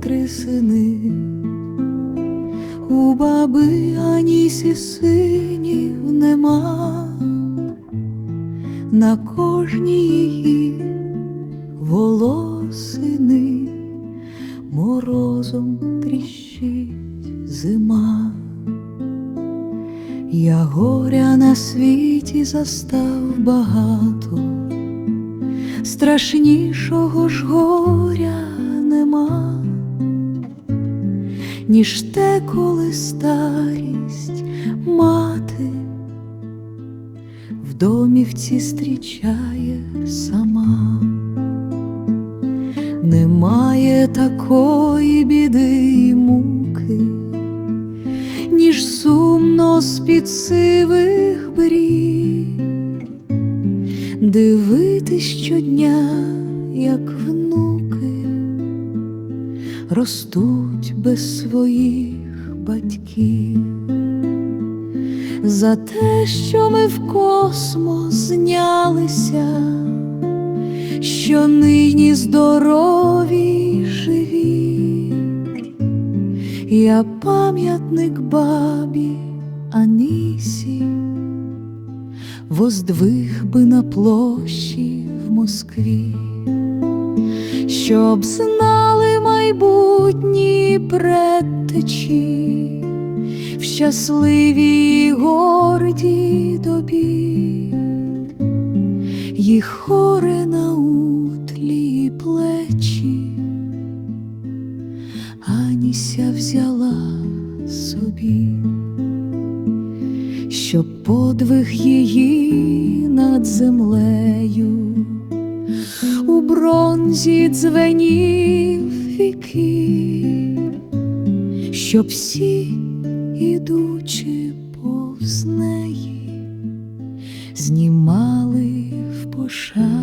три сини, у баби Анісі синів нема, на кожній її волосини морозом тріщить зима. Я горя на світі застав багато, страшнішого ж горя нема, ніж те, коли старість мати в домівці зустрічає сама. Немає такої біди й муки, ніж сумно з-під сивих брів дивитись щодня, як внуки ростуть без своїх батьків, за те, що ми в космос знялися, що нині здорові живі, я пам'ятник бабі Анісі воздвиг би на площі в Москві, щоб знали майбутні предтечі в щасливій і гордій добі, їх хоре на утлі плечі, Аніся взяла собі щоб подвиг її над землею. У бронзі дзвенів віки, щоб всі, ідучи повз неї, знімали в пошані